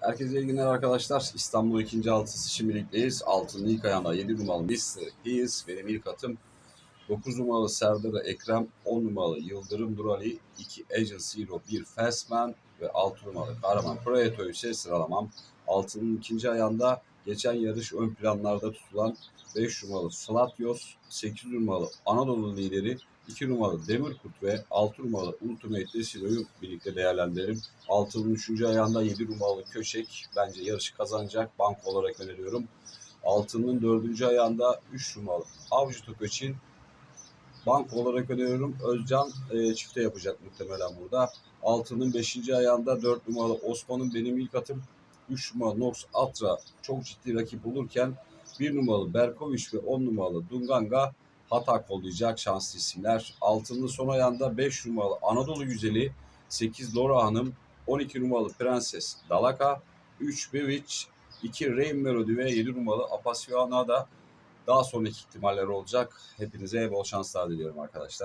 Herkese iyi günler arkadaşlar. İstanbul 2. altısı şimdilikteyiz. Altının ilk ayağında 7 numaralı. His benim ilk atım. 9 numaralı Serdar Ekrem, 10 numaralı Yıldırım Durali, 2 Agent Zero, 1 Fastman ve 6 numaralı Kahraman Proyeto ise sıralamam. Altının ikinci ayağında geçen yarış ön planlarda tutulan 5 numaralı Slatios, 8 numaralı Anadolu lideri, 2 numaralı Demirkurt ve 6 numaralı Ultimate Desiro'yu birlikte değerlendirelim. Altının 3. ayağında 7 numaralı Köşek bence yarışı kazanacak. Bank olarak öneriyorum. Altının 4. ayağında 3 numaralı Avcı Toköç'in bank olarak öneriyorum. Özcan e, çifte yapacak muhtemelen burada. Altının 5. ayağında 4 numaralı Osman'ın benim ilk atım. 3 numaralı Nox Atra çok ciddi rakip olurken 1 numaralı Berkoviç ve 10 numaralı Dunganga hata kollayacak şanslı isimler. Altının son ayağında 5 numaralı Anadolu Güzeli, 8 Laura Hanım, 12 numaralı Prenses Dalaka, 3 Bevic, 2 Rain Melody ve 7 numaralı Apasiona'da daha sonraki ihtimaller olacak. Hepinize bol şanslar diliyorum arkadaşlar.